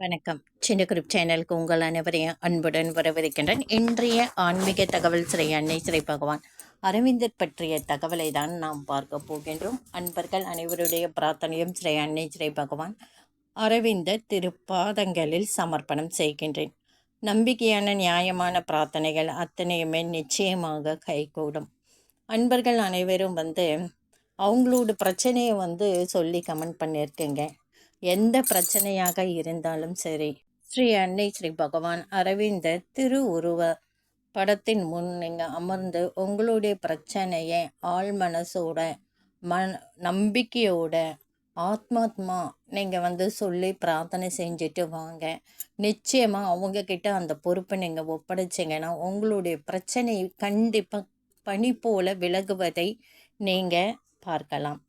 வணக்கம். சின்ன குரூப் சேனலுக்கு உங்கள் அனைவரையும் அன்புடன் வரவிருக்கின்றேன் இன்றைய ஆன்மீக தகவல் சிறை அன்னை சிறை பகவான். அரவிந்தர் பற்றிய தகவலை தான் நாம் பார்க்க போகின்றோம். அன்பர்கள் அனைவருடைய பிரார்த்தனையும் சிறை அன்னை சிறை பகவான் அரவிந்தர் திருப்பாதங்களில் சமர்ப்பணம் செய்கின்றேன். நம்பிக்கையான நியாயமான பிரார்த்தனைகள் அத்தனையுமே நிச்சயமாக கைகூடும். அன்பர்கள் அனைவரும் வந்து அவங்களோட பிரச்சனையை வந்து சொல்லி கமெண்ட் பண்ணியிருக்கேங்க. எந்த பிரச்சனையாக இருந்தாலும் சரி. ஸ்ரீ அன்னை ஸ்ரீ பகவான் அரவிந்தர் திரு உருவ படத்தின் முன் நீங்கள் அமர்ந்து உங்களுடைய பிரச்சனையை ஆள் மனசோட மன் நம்பிக்கையோட ஆத்மாத்மா நீங்கள் வந்து சொல்லி பிரார்த்தனை செஞ்சுட்டு வாங்க. நிச்சயமாக அவங்கக்கிட்ட அந்த பொறுப்பை நீங்கள் ஒப்படைச்சிங்கன்னா உங்களுடைய பிரச்சனை கண்டிப்பாக பனி போல விலகுவதை நீங்கள் பார்க்கலாம்.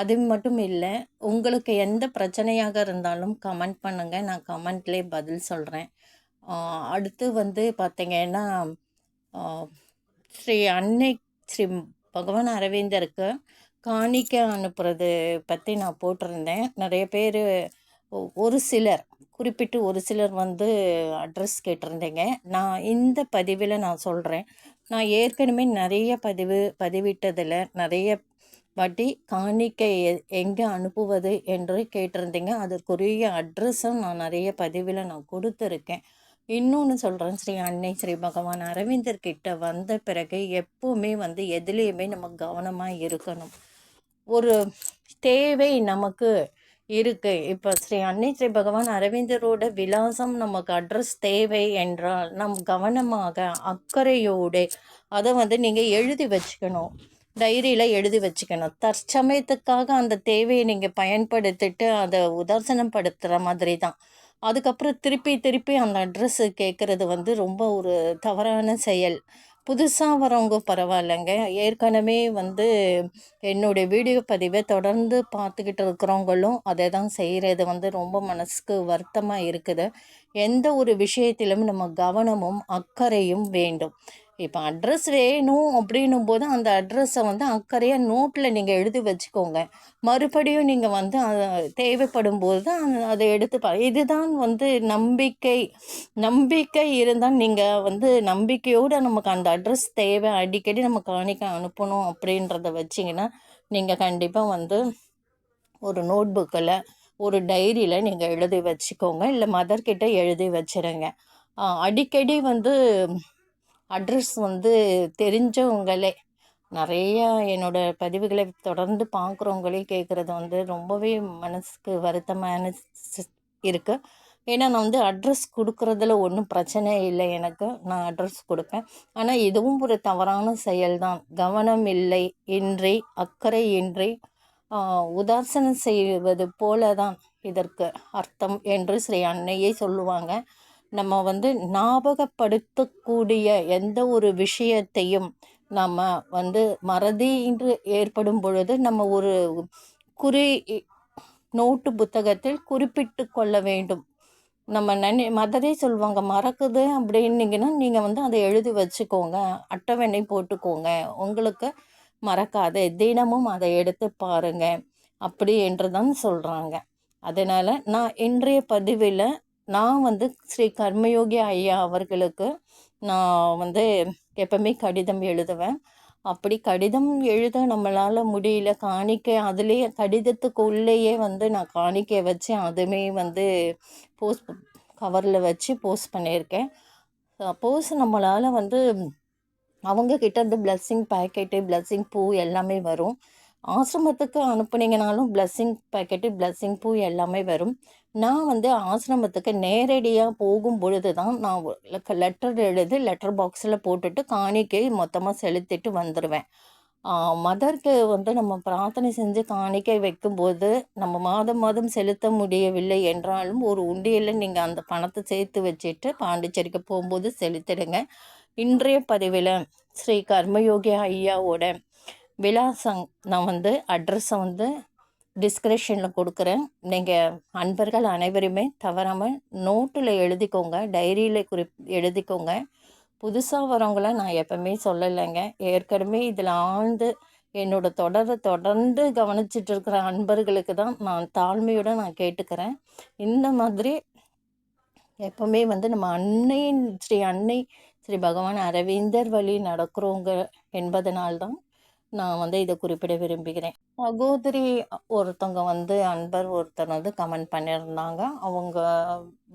அது மட்டும் இல்லை உங்களுக்கு எந்த பிரச்சனையாக இருந்தாலும் கமெண்ட் பண்ணுங்கள் நான் கமெண்ட்லேயே பதில் சொல்கிறேன் அடுத்து வந்து பார்த்தீங்கன்னா ஸ்ரீ அன்னை ஸ்ரீ பகவான் அரவிந்தருக்கு காணிக்க அனுப்புறது பற்றி நான் போட்டிருந்தேன். நிறைய பேர் ஒரு சிலர் குறிப்பிட்டு ஒரு சிலர் வந்து அட்ரஸ் கேட்டிருந்தீங்க. நான் இந்த பதிவில் நான் சொல்கிறேன் நான் ஏற்கனவே நிறைய பதிவு பதிவிட்டதில் நிறைய வாட்டி காணிக்கை எங்கே அனுப்புவது என்று கேட்டிருந்தீங்க. அதற்குரிய அட்ரஸும் நான் நிறைய பதிவில் நான் கொடுத்துருக்கேன். இன்னொன்று சொல்கிறேன் ஸ்ரீ அன்னை ஸ்ரீ பகவான் அரவிந்தர் கிட்ட வந்த பிறகு எப்போவுமே வந்து எதுலேயுமே நம்ம கவனமாக இருக்கணும். ஒரு தேவை நமக்கு இருக்குது இப்போ ஸ்ரீ அன்னை ஸ்ரீ பகவான் அரவிந்தரோட விலாசம் நமக்கு அட்ரஸ் தேவை என்றால் நம் கவனமாக அக்கறையோடு அதை வந்து நீங்கள் எழுதி வச்சுக்கணும். டைரியில் எழுதி வச்சுக்கணும். தற்சமயத்துக்காக அந்த தேவையை நீங்கள் பயன்படுத்திட்டு அதை உதாசனம் படுத்துகிற மாதிரி தான் அதுக்கப்புறம் திருப்பி திருப்பி அந்த அட்ரஸ்ஸு கேட்குறது வந்து ரொம்ப ஒரு தவறான செயல். புதுசாக வரவங்க பரவாயில்லைங்க. ஏற்கனவே வந்து என்னுடைய வீடியோ பதிவை தொடர்ந்து பார்த்துக்கிட்டு இருக்கிறவங்களும் அதை தான் செய்கிறது வந்து ரொம்ப மனசுக்கு வருத்தமாக இருக்குது. எந்த ஒரு விஷயத்திலும் நம்ம கவனமும் அக்கறையும் வேண்டும். இப்போ அட்ரஸ் வேணும் அப்படின்னும் போது அந்த அட்ரஸை வந்து அக்கறையாக நோட்டில் நீங்கள் எழுதி வச்சுக்கோங்க. மறுபடியும் நீங்கள் வந்து தேவைப்படும் போது தான் அதை எடுத்து பா இதுதான் வந்து நம்பிக்கை. நம்பிக்கை இருந்தால் நீங்கள் வந்து நம்பிக்கையோடு நமக்கு அந்த அட்ரஸ் தேவை. அடிக்கடி நம்ம காணிக்க அனுப்பணும் அப்படின்றத வச்சிங்கன்னா நீங்கள் கண்டிப்பாக வந்து ஒரு நோட் புக்கில் ஒரு டைரியில் நீங்கள் எழுதி வச்சுக்கோங்க. இல்லை மதர்கிட்ட எழுதி வச்சுருங்க. அடிக்கடி வந்து அட்ரஸ் வந்து தெரிஞ்சவங்களே. நிறையா என்னோடய பதிவுகளை தொடர்ந்து பார்க்குறவங்களே கேட்குறது வந்து ரொம்பவே மனசுக்கு வருத்தமான இருக்குது ஏன்னா நான் வந்து அட்ரஸ் கொடுக்குறதுல ஒன்றும் பிரச்சனை இல்லை எனக்கு. நான் அட்ரஸ் கொடுப்பேன். ஆனால் இதுவும் ஒரு தவறான செயல்தான். கவனம் இல்லை இன்றி அக்கறை இன்றி உதாசனம் செய்வது போல தான் இதற்கு அர்த்தம் என்று ஸ்ரீ அன்னையே சொல்லுவாங்க. நம்ம வந்து ஞாபகப்படுத்தக்கூடிய எந்த ஒரு விஷயத்தையும் நம்ம வந்து மறதி என்று ஏற்படும் பொழுது நம்ம ஒரு குறி நோட்டு புத்தகத்தில் குறிப்பிட்டு கொள்ள வேண்டும். நம்ம நினை மதரே சொல்லுவாங்க மறக்குது அப்படின்னீங்கன்னா நீங்கள் வந்து அதை எழுதி வச்சுக்கோங்க அட்டவணை போட்டுக்கோங்க. உங்களுக்கு மறக்காது. தினமும் அதை எடுத்து பாருங்கள் அப்படி என்று தான் சொல்கிறாங்க அதனால் நான் இன்றைய பதிவில் நான் வந்து ஸ்ரீ கர்மயோகி ஐயா அவர்களுக்கு நான் வந்து எப்பவுமே கடிதம் எழுதுவேன். அப்படி கடிதம் எழுத நம்மளால் முடியல. காணிக்கை அதுலேயே கடிதத்துக்கு உள்ளேயே வந்து நான் காணிக்கை வச்சு அதுவுமே வந்து போஸ்ட் கவரில் வச்சு போஸ்ட் பண்ணியிருக்கேன். சப்போஸ் நம்மளால் வந்து அவங்கக்கிட்ட இந்த பிளஸ்ஸிங் பேக்கெட்டு பிளஸ்ஸிங் பூ எல்லாமே வரும். ஆசிரமத்துக்கு அனுப்புனீங்கனாலும் பிளஸ்ஸிங் பேக்கெட்டு பிளஸ்ஸிங் பூ எல்லாமே வரும். நான் வந்து ஆசிரமத்துக்கு நேரடியாக போகும் பொழுது தான் நான் லெட்டர் எழுதி லெட்டர் பாக்ஸில் போட்டுட்டு காணிக்கை மொத்தமாக செலுத்திட்டு வந்துடுவேன் மதருக்கு வந்து நம்ம பிரார்த்தனை செஞ்சு காணிக்கை வைக்கும்போது நம்ம மாதம் மாதம் செலுத்த முடியவில்லை என்றாலும் ஒரு உண்டியில் நீங்கள் அந்த பணத்தை சேர்த்து வச்சுட்டு பாண்டிச்சேரிக்கு போகும்போது செலுத்திடுங்க. இன்றைய பதிவில் ஸ்ரீ கர்மயோகி ஐயாவோட விலாசம் நான் வந்து அட்ரஸை வந்து டிஸ்கிரிப்ஷனில் கொடுக்குறேன். நீங்கள் அன்பர்கள் அனைவருமே தவறாமல் நோட்டில் எழுதிக்கோங்க டைரியில் குறி எழுதிக்கோங்க. புதுசாக வரவங்கள நான் எப்பவுமே சொல்லலைங்க. ஏற்கனவே இதில் ஆழ்ந்து என்னோட தொடரை தொடர்ந்து கவனிச்சிட்டு இருக்கிற அன்பர்களுக்கு தான் நான் தாழ்மையோடு நான் கேட்டுக்கிறேன். இந்த மாதிரி எப்போவுமே வந்து நம்ம அன்னையின் ஸ்ரீ அன்னை ஸ்ரீ பகவான் அரவிந்தர் வழி நடக்கிறோங்க என்பதனால்தான் நான் வந்து இதை குறிப்பிட விரும்புகிறேன். சகோதரி ஒருத்தவங்க வந்து அன்பர் ஒருத்தர் வந்து கமெண்ட் பண்ணியிருந்தாங்க. அவங்க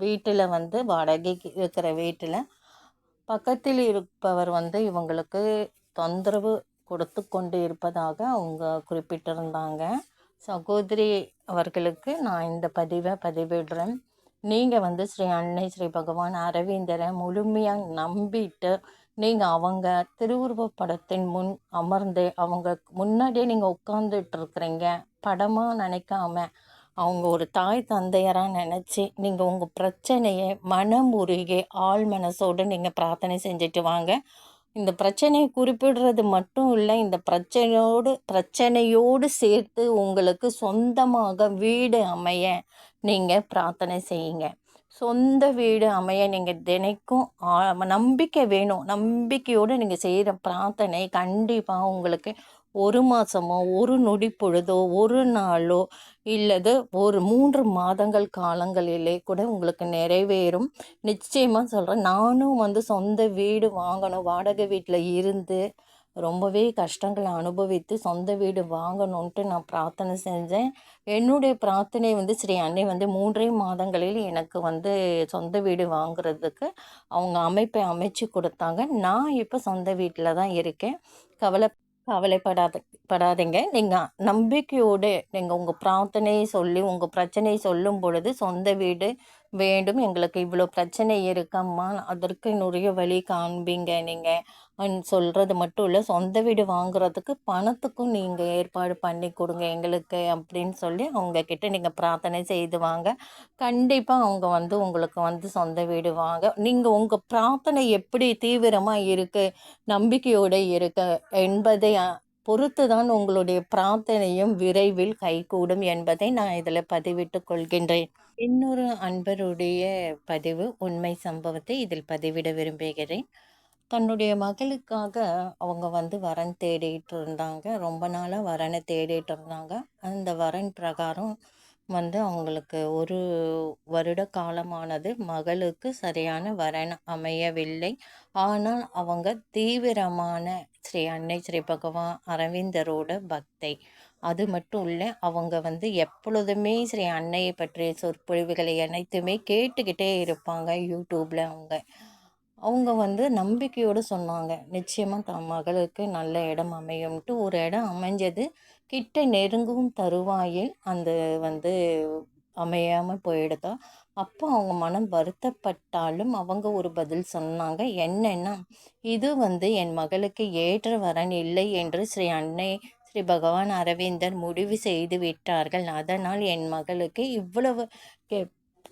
வீட்டில் வந்து வாடகைக்கு இருக்கிற வீட்டில் பக்கத்தில் இருப்பவர் வந்து இவங்களுக்கு தொந்தரவு கொடுத்து கொண்டு இருப்பதாக அவங்க குறிப்பிட்டிருந்தாங்க. சகோதரி அவர்களுக்கு நான் இந்த பதிவை பதிவிடுறேன். நீங்கள் வந்து ஸ்ரீ அன்னை ஸ்ரீ பகவான் அரவிந்தரை முழுமையாக நம்பிட்டு நீங்கள் அவங்க திருவுருவ படத்தின் முன் அமர்ந்து அவங்க முன்னாடியே நீங்கள் உட்காந்துட்டு இருக்கிறீங்க. படமாக நினைக்காம அவங்க ஒரு தாய் தந்தையராக நினச்சி நீங்கள் உங்கள் பிரச்சனையை மனம் உருகி ஆள் மனசோடு நீங்கள் பிரார்த்தனை செஞ்சுட்டு வாங்க. இந்த பிரச்சனையை குறிப்பிடுறது மட்டும் இல்லை இந்த பிரச்சனையோடு பிரச்சனையோடு சேர்த்து உங்களுக்கு சொந்தமாக வீடு அமைய நீங்கள் பிரார்த்தனை செய்யுங்க. சொந்த வீடு அமைய நீங்கள் தினைக்கும் நம்பிக்கை வேணும். நம்பிக்கையோடு நீங்கள் செய்கிற பிரார்த்தனை கண்டிப்பாக உங்களுக்கு ஒரு மாதமோ ஒரு நொடி பொழுதோ ஒரு நாளோ இல்லது ஒரு மூன்று மாதங்கள் காலங்களிலே கூட உங்களுக்கு நிறைவேறும். நிச்சயமாக சொல்கிறேன் நானும் வந்து சொந்த வீடு வாங்கணும் வாடகை வீட்டில் இருந்து ரொம்பவே கஷ்டங்களை அனுபவித்து சொந்த வீடு வாங்கணுன்ட்டு நான் பிரார்த்தனை செஞ்சேன். என்னுடைய பிரார்த்தனை வந்து ஸ்ரீ அன்னை வந்து மூன்றே மாதங்களில் எனக்கு வந்து சொந்த வீடு வாங்குறதுக்கு அவங்க அமைப்பை அமைச்சு கொடுத்தாங்க. நான் இப்போ சொந்த வீட்டில் தான் இருக்கேன். கவலை கவலைப்படாத படாதீங்க. நீங்கள் நம்பிக்கையோடு நீங்கள் உங்கள் பிரார்த்தனையை சொல்லி உங்கள் பிரச்சனையை சொல்லும் பொழுது சொந்த வீடு வேண்டும். எங்களுக்கு இவ்வளோ பிரச்சனை இருக்கம்மா. அதற்கு நிறைய வழி காண்பீங்க நீங்கள் சொல்கிறது மட்டும் இல்லை சொந்த வீடு வாங்குறதுக்கு பணத்துக்கும் நீங்கள் ஏற்பாடு பண்ணி கொடுங்க எங்களுக்கு அப்படின்னு சொல்லி அவங்கக்கிட்ட நீங்கள் பிரார்த்தனை செய்து வாங்க. கண்டிப்பாக அவங்க வந்து உங்களுக்கு வந்து சொந்த வீடு வாங்க. நீங்கள் உங்கள் பிரார்த்தனை எப்படி தீவிரமாக இருக்குது நம்பிக்கையோடு இருக்கு என்பதை பொறுத்து தான் உங்களுடைய பிரார்த்தனையும் விரைவில் கைகூடும் என்பதை நான் இதில் பதிவிட்டு கொள்கின்றேன். இன்னொரு அன்பருடைய பதிவு உண்மை சம்பவத்தை இதில் பதிவிட விரும்புகிறேன். தன்னுடைய மகளுக்காக அவங்க வந்து வரன் தேடிட்டு இருந்தாங்க. ரொம்ப நாளாக வரனை தேடிட்டு இருந்தாங்க. அந்த வரன் பிரகாரம் வந்து அவங்களுக்கு ஒரு வருட காலமானது. மகளுக்கு சரியான வரன் அமையவில்லை. ஆனால் அவங்க தீவிரமான ஸ்ரீ அன்னை ஸ்ரீ பகவான் அரவிந்தரோட பக்தை. அது மட்டும் இல்லை அவங்க வந்து எப்பொழுதுமே ஸ்ரீ அன்னையை பற்றிய சொற்பொழிவுகளை அனைத்துமே கேட்டுக்கிட்டே இருப்பாங்க யூடியூப்பில் அவங்க. அவங்க வந்து நம்பிக்கையோடு சொன்னாங்க நிச்சயமாக தன் மகளுக்கு நல்ல இடம் அமையும்ட்டு ஒரு இடம் அமைஞ்சது கிட்ட நெருங்கும் தருவாயில் அந்த வந்து அமையாமல் போயிடுதா? அப்போ அவங்க மனம் வருத்தப்பட்டாலும் அவங்க ஒரு பதில் சொன்னாங்க என்னென்னா இது வந்து என் மகளுக்கு ஏற்ற வரன் இல்லை என்று ஸ்ரீ அன்னை ஸ்ரீ பகவான் அரவிந்தர் முடிவு செய்து விட்டார்கள். அதனால் என் மகளுக்கு இவ்வளவு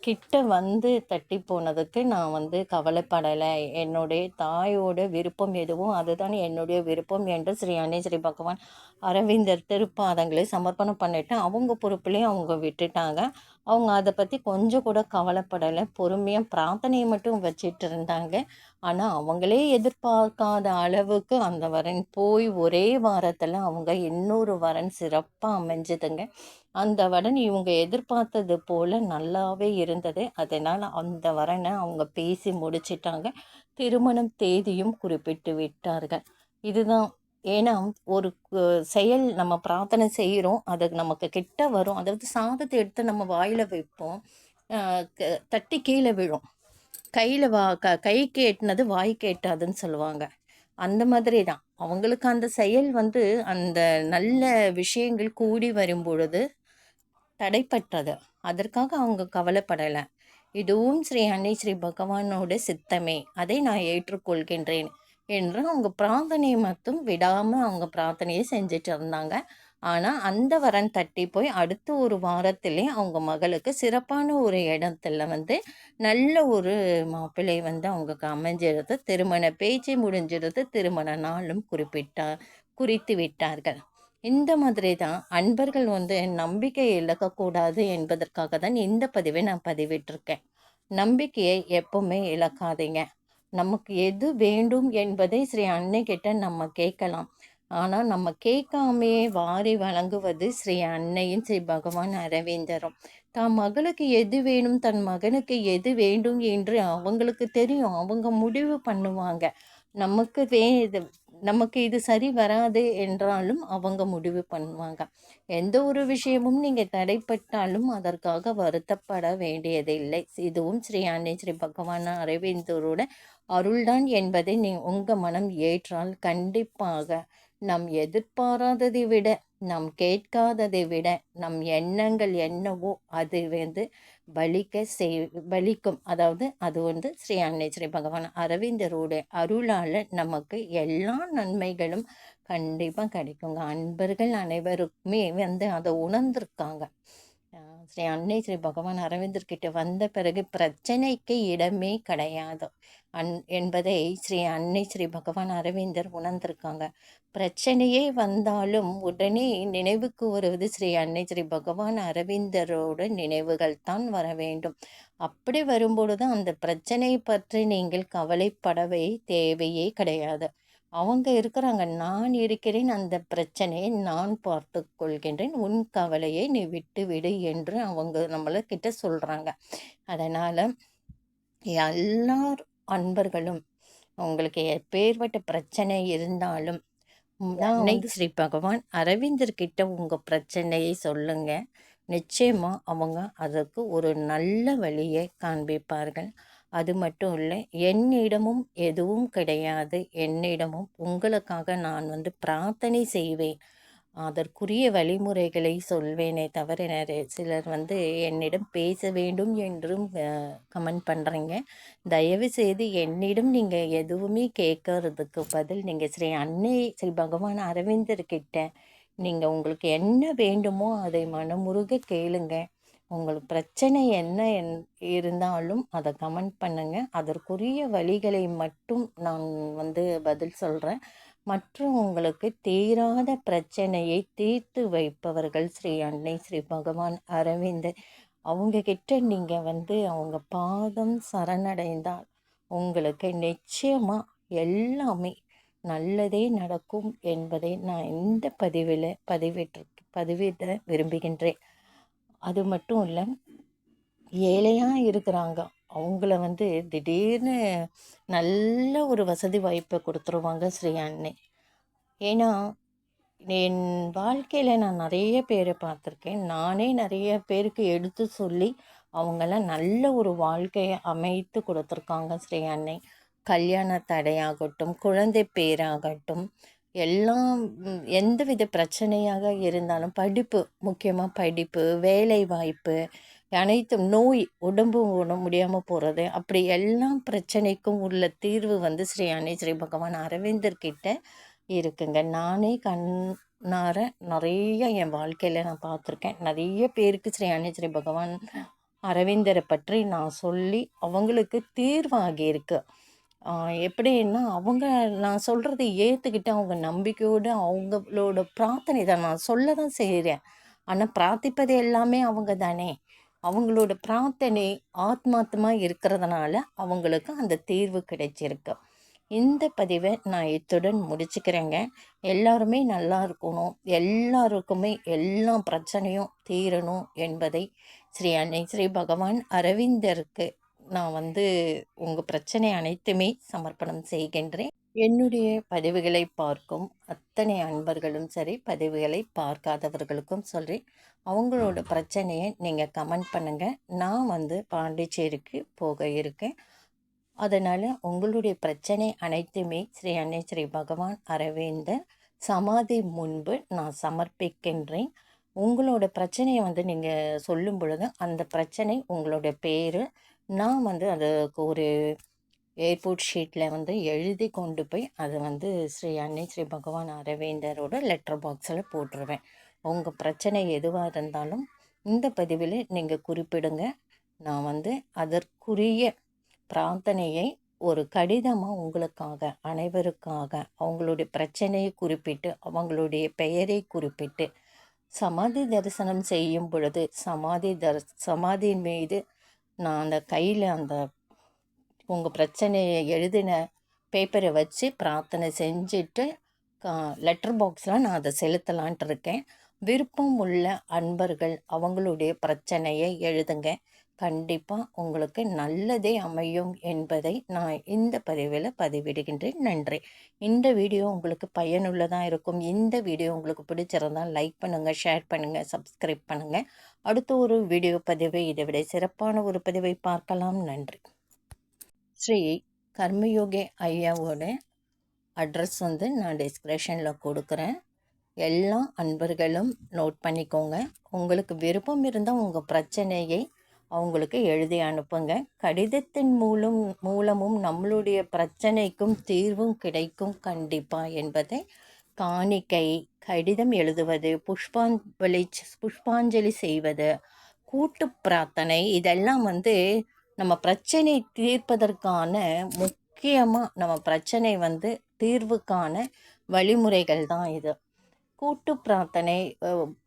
கிட்ட வந்து தட்டி போனதுக்கு நான் வந்து கவலைப்படலை. என்னுடைய தாயோட விருப்பம் எதுவும் அதுதான் என்னுடைய விருப்பம் என்று ஸ்ரீ அன்னை ஸ்ரீ பகவான் அரவிந்தர் திருப்பாதங்களை சமர்ப்பணம் பண்ணிட்டு அவங்க பொறுப்புலேயும் அவங்க விட்டுட்டாங்க. அவங்க அதை பற்றி கொஞ்சம் கூட கவலைப்படலை. பொறுமையாக பிரார்த்தனையை மட்டும் வச்சிட்டு இருந்தாங்க. ஆனால் அவங்களே எதிர்பார்க்காத அளவுக்கு அந்த வரன் போய் ஒரே வாரத்தில் அவங்க இன்னொரு வரன் சிறப்பாக அமைஞ்சதுங்க. அந்த வரன் இவங்க எதிர்பார்த்தது போல் நல்லாவே இருந்தது. அதனால் அந்த வரனை அவங்க பேசி முடிச்சிட்டாங்க. திருமணம் தேதியும் குறிப்பிட்டு விட்டார்கள். இதுதான் ஏன்னா ஒரு செயல் நம்ம பிரார்த்தனை செய்கிறோம் அது நமக்கு கிட்ட வரும். அதாவது சாதத்தை எடுத்து நம்ம வாயில் வைப்போம். தட்டி கீழே விழும். கையில் வா க கை கேட்டினது வாய் கேட்டாதுன்னு சொல்லுவாங்க. அந்த மாதிரி தான் அவங்களுக்கு அந்த செயல் வந்து அந்த நல்ல விஷயங்கள் கூடி வரும் பொழுது தடைப்பட்டது. அதற்காக அவங்க கவலைப்படலை. இதுவும் ஸ்ரீ அன்னை ஸ்ரீ பகவானோட சித்தமே. அதை நான் ஏற்றுக்கொள்கின்றேன். என்று அவங்க பிரார்த்தனையை மட்டும் விடாமல் அவங்க பிரார்த்தனையை செஞ்சுட்டு இருந்தாங்க. ஆனால் அந்த வரன் தட்டி போய் அடுத்த ஒரு வாரத்திலே அவங்க மகளுக்கு சிறப்பான ஒரு இடத்துல வந்து நல்ல ஒரு மாப்பிள்ளை வந்து அவங்களுக்கு அமைஞ்சிருது திருமண பேச்சு முடிஞ்சிருது திருமண நாளும் குறிப்பிட்டார் குறித்து விட்டார்கள். இந்த மாதிரி தான் அன்பர்கள் வந்து நம்பிக்கை இழக்கக்கூடாது என்பதற்காக தான் இந்த பதிவை நான் பதிவிட்டிருக்கேன். நம்பிக்கையை எப்பவுமே இழக்காதீங்க. நமக்கு எது வேண்டும் என்பதை ஸ்ரீ அன்னை கிட்ட நம்ம கேட்கலாம். ஆனால் நம்ம கேட்காமையே வாரி வழங்குவது ஸ்ரீ அன்னையும் ஸ்ரீ பகவான் அரவிந்தரும். தான் மகளுக்கு எது வேணும் தன் மகனுக்கு எது வேண்டும் என்று அவங்களுக்கு தெரியும். அவங்க முடிவு பண்ணுவாங்க. நமக்கு வே இது நமக்கு இது சரி வராது என்றாலும் அவங்க முடிவு பண்ணுவாங்க. எந்த ஒரு விஷயமும் நீங்கள் தடைப்பட்டாலும் அதற்காக வருத்தப்பட வேண்டியதில்லை. இதுவும் ஸ்ரீ அன்னை ஸ்ரீ பகவான் அரவிந்தரோட அருள்தான் என்பதை நீ உங்கள் மனம் ஏற்றால் கண்டிப்பாக. நம் எதிர்பாராததை விட நம் கேட்காததை விட நம் எண்ணங்கள் என்னவோ அது வந்து பலிக்க செய் பலிக்கும் அதாவது அது வந்து ஸ்ரீ அன்னை ஸ்ரீ பகவான் அரவிந்தருடைய அருளால் நமக்கு எல்லா நன்மைகளும் கண்டிப்பாக கிடைக்குங்க. அன்பர்கள் அனைவருக்குமே வந்து அதை உணர்ந்திருக்காங்க. ஸ்ரீ அன்னை ஸ்ரீ பகவான் அரவிந்தர்கிட்ட வந்த பிறகு பிரச்சனைக்கு இடமே கிடையாது. அன் என்பதை ஸ்ரீ அன்னை ஸ்ரீ பகவான் அரவிந்தர் உணர்ந்திருக்காங்க. பிரச்சனையே வந்தாலும் உடனே நினைவுக்கு வருவது ஸ்ரீ அன்னை ஸ்ரீ பகவான் அரவிந்தரோட நினைவுகள் தான் வர வேண்டும். அப்படி வரும்பொழுது அந்த பிரச்சனை பற்றி நீங்கள் கவலைப்படவே தேவையே கிடையாது. அவங்க இருக்கிறாங்க. நான் இருக்கிறேன் அந்த பிரச்சனையை நான் பார்த்து கொள்கின்றேன் உன் கவலையை நீ விட்டு விடு என்று அவங்க நம்மளை கிட்ட சொல்கிறாங்க அதனால் எல்லார் அன்பர்களும் உங்களுக்கு எப்பேற்பட்ட பிரச்சனை இருந்தாலும் ஸ்ரீ பகவான் அரவிந்தர்கிட்ட உங்கள் பிரச்சனையை சொல்லுங்க. நிச்சயமாக அவங்க அதற்கு ஒரு நல்ல வழியை காண்பிப்பார்கள். அது மட்டும் இல்லை என்னிடமும் எதுவும் கிடையாது. என்னிடமும் உங்களுக்காக நான் வந்து பிரார்த்தனை செய்வேன். அதற்குரிய வழிமுறைகளை சொல்வேனே தவிர சிலர் வந்து என்னிடம் பேச வேண்டும் என்றும் கமெண்ட் பண்ணுறீங்க தயவு செய்து என்னிடம் நீங்கள் எதுவுமே கேட்கறதுக்கு பதில் நீங்கள் ஸ்ரீ அன்னை ஸ்ரீ பகவான் அரவிந்தர்கிட்ட நீங்கள் உங்களுக்கு என்ன வேண்டுமோ அதை மனமுருக கேளுங்கள் உங்களுக்கு பிரச்சனை என்ன என் இருந்தாலும் அதை கமெண்ட் பண்ணுங்கள் அதற்குரிய வழிகளை மட்டும் நான் வந்து பதில் சொல்கிறேன் மற்றும் உங்களுக்கு தீராத பிரச்சனையை தீர்த்து வைப்பவர்கள் ஸ்ரீ அன்னை ஸ்ரீ பகவான் அரவிந்தர் அவங்கக்கிட்ட நீங்கள் வந்து அவங்க பாதம் சரணடைந்தால் உங்களுக்கு நிச்சயமாக எல்லாமே நல்லதே நடக்கும் என்பதை நான் இந்த பதிவில் பதிவிட்டு பதிவிட விரும்புகின்றேன். அது மட்டும் இல்லை ஏழையாக இருக்கிறாங்க. அவங்கள வந்து திடீர்னு நல்ல ஒரு வசதி வாய்ப்பை கொடுத்துருவாங்க ஸ்ரீ அன்னை ஏன்னா என் வாழ்க்கையில் நான் நிறைய பேரை பார்த்துருக்கேன். நானே நிறைய பேருக்கு எடுத்து சொல்லி அவங்களாம் நல்ல ஒரு வாழ்க்கையை அமைத்து கொடுத்துருக்காங்க ஸ்ரீ அன்னை கல்யாண தடையாகட்டும் குழந்தை பேராகட்டும் எல்லாம் எந்த வித பிரச்சனையாக இருந்தாலும் படிப்பு முக்கியமாக படிப்பு வேலை வாய்ப்பு அனைத்தும் நோய் உடம்பு உடம்பு முடியாமல் போகிறது அப்படி எல்லா பிரச்சனைக்கும் உள்ள தீர்வு வந்து ஸ்ரீ அன்னை ஸ்ரீ பகவான் அரவிந்தர் கிட்ட இருக்குங்க. நானே கண்ணார நிறைய என் வாழ்க்கையில் நான் பார்த்துருக்கேன். நிறைய பேருக்கு ஸ்ரீ அன்னை ஸ்ரீ பகவான் அரவிந்தரை பற்றி நான் சொல்லி அவங்களுக்கு தீர்வாகியிருக்கு. எப்படின்னா அவங்க நான் சொல்கிறத ஏற்றுக்கிட்டு அவங்க நம்பிக்கையோடு அவங்களோட பிரார்த்தனை தான். நான் சொல்ல தான் செய்கிறேன் ஆனால் பிரார்த்திப்பது எல்லாமே அவங்க தானே. அவங்களோட பிரார்த்தனை ஆத்மாத்தமாக இருக்கிறதுனால அவங்களுக்கு அந்த தீர்வு கிடைச்சிருக்கு. இந்த பதிவை நான் இத்துடன் முடிச்சுக்கிறேங்க. எல்லாருமே நல்லா இருக்கணும். எல்லாருக்குமே எல்லா பிரச்சனையும் தீரணும் என்பதை ஸ்ரீ அன்னை ஸ்ரீ பகவான் அரவிந்தருக்கு நான் வந்து உங்கள் பிரச்சனை அனைத்துமே சமர்ப்பணம் செய்கின்றேன். என்னுடைய பதிவுகளை பார்க்கும் அத்தனை அன்பர்களும் சரி பதிவுகளை பார்க்காதவர்களுக்கும் சொல்லி அவங்களோட பிரச்சனையை நீங்கள் கமெண்ட் பண்ணுங்கள் நான் வந்து பாண்டிச்சேரிக்கு போக இருக்கேன். அதனால் உங்களுடைய பிரச்சனை அனைத்துமே ஸ்ரீ அன்னை ஸ்ரீ பகவான் அரவிந்தர் சமாதி முன்பு நான் சமர்ப்பிக்கின்றேன். உங்களோட பிரச்சனையை வந்து நீங்கள் சொல்லும் பொழுது அந்த பிரச்சனை உங்களோட பேர் நான் வந்து அதுக்கு ஒரு ஏர்போர்ட் ஷீட்டில் வந்து எழுதி கொண்டு போய் அதை வந்து ஸ்ரீ அன்னை ஸ்ரீ பகவான் அரவேந்தரோட லெட்டர் பாக்ஸில் போட்டுருவேன். உங்கள் பிரச்சனை எதுவாக இருந்தாலும் இந்த பதிவில் நீங்கள் குறிப்பிடுங்க. நான் வந்து அதற்குரிய பிரார்த்தனையை ஒரு கடிதமாக உங்களுக்காக அனைவருக்காக அவங்களுடைய பிரச்சனையை குறிப்பிட்டு அவங்களுடைய பெயரை குறிப்பிட்டு சமாதி தரிசனம் செய்யும் பொழுது சமாதி தர் சமாதியின் மீது நான் அந்த கையில் அந்த உங்கள் பிரச்சனையை எழுதின பேப்பரை வச்சு பிரார்த்தனை செஞ்சுட்டு கா லெட்டர் பாக்ஸில் நான் அதை செலுத்தலான்ட்டு இருக்கேன். விருப்பம் உள்ள அன்பர்கள் அவங்களுடைய பிரச்சனையை எழுதுங்க. கண்டிப்பாக உங்களுக்கு நல்லதே அமையும் என்பதை நான் இந்த பதிவில் பதிவிடுகின்றேன். நன்றி. இந்த வீடியோ உங்களுக்கு பயனுள்ளதாக இருக்கும். இந்த வீடியோ உங்களுக்கு பிடிச்சிருந்தால் லைக் பண்ணுங்கள் ஷேர் பண்ணுங்கள் சப்ஸ்கிரைப் பண்ணுங்கள் அடுத்த ஒரு வீடியோ பதிவை இதை விட சிறப்பான ஒரு பதிவை பார்க்கலாம். நன்றி. ஸ்ரீ கர்மயோகி ஐயாவோட அட்ரஸ் வந்து நான் டிஸ்கிரிப்ஷனில் கொடுக்குறேன். எல்லா அன்பர்களும் நோட் பண்ணிக்கோங்க. உங்களுக்கு விருப்பம் இருந்தால் உங்கள் பிரச்சனையை அவங்களுக்கு எழுதி அனுப்புங்க. கடிதத்தின் மூலம் மூலமும் நம்மளுடைய பிரச்சனைக்கும் தீர்வும் கிடைக்கும் கண்டிப்பாக என்பதை காணிக்கை கடிதம் எழுதுவது புஷ்பாஞ்சலி புஷ்பாஞ்சலி செய்வது கூட்டு பிரார்த்தனை இதெல்லாம் வந்து நம்ம பிரச்சனை தீர்ப்பதற்கான முக்கியமாக நம்ம பிரச்சனை வந்து தீர்வுக்கான வழிமுறைகள் தான் இது. கூட்டு பிரார்த்தனை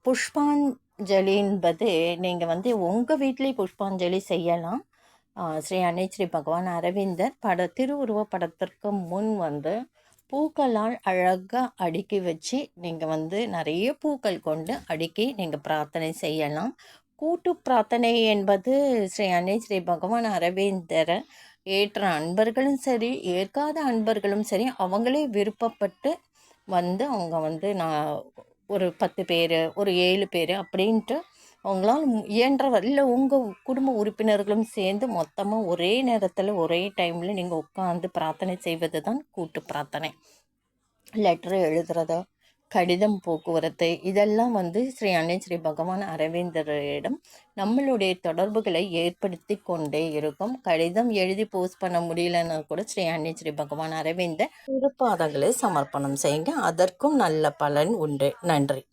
புஷ்பான் என்பது நீங்கள் வந்து உங்கள் வீட்லேயே புஷ்பாஞ்சலி செய்யலாம். ஸ்ரீ அன்னை ஸ்ரீ பகவான் அரவிந்தர் பட திருவுருவ படத்திற்கு முன் வந்து பூக்களால் அழகாக அடுக்கி வச்சு நீங்கள் வந்து நிறைய பூக்கள் கொண்டு அடுக்கி நீங்கள் பிரார்த்தனை செய்யலாம். கூட்டு பிரார்த்தனை என்பது ஸ்ரீ அன்னை ஸ்ரீ பகவான் அரவிந்தரை ஏற்ற அன்பர்களும் சரி ஏற்காத அன்பர்களும் சரி அவங்களே விருப்பப்பட்டு வந்து அவங்க வந்து நான் ஒரு பத்து பேர் ஒரு ஏழு பேர் அப்படின்ட்டு அவங்களால் இயன்ற இல்லை உங்கள் குடும்ப உறுப்பினர்களும் சேர்ந்து மொத்தமாக ஒரே நேரத்தில் ஒரே டைமில் நீங்கள் உட்காந்து பிரார்த்தனை செய்வது தான் கூட்டு பிரார்த்தனை. லெட்ரு எழுதுறதோ கடிதம் போக்குவரத்து இதெல்லாம் வந்து ஸ்ரீ அன்னை ஸ்ரீ பகவான் அரவிந்தரிடம் நம்மளுடைய தொடர்புகளை ஏற்படுத்தி கொண்டே இருக்கும். கடிதம் எழுதி போஸ்ட் பண்ண முடியலன்னா கூட ஸ்ரீ அன்னை ஸ்ரீ பகவான் அரவிந்தர் திருப்பாதங்களை சமர்ப்பணம் செய்யுங்க. அதற்கும் நல்ல பலன் உண்டு. நன்றி.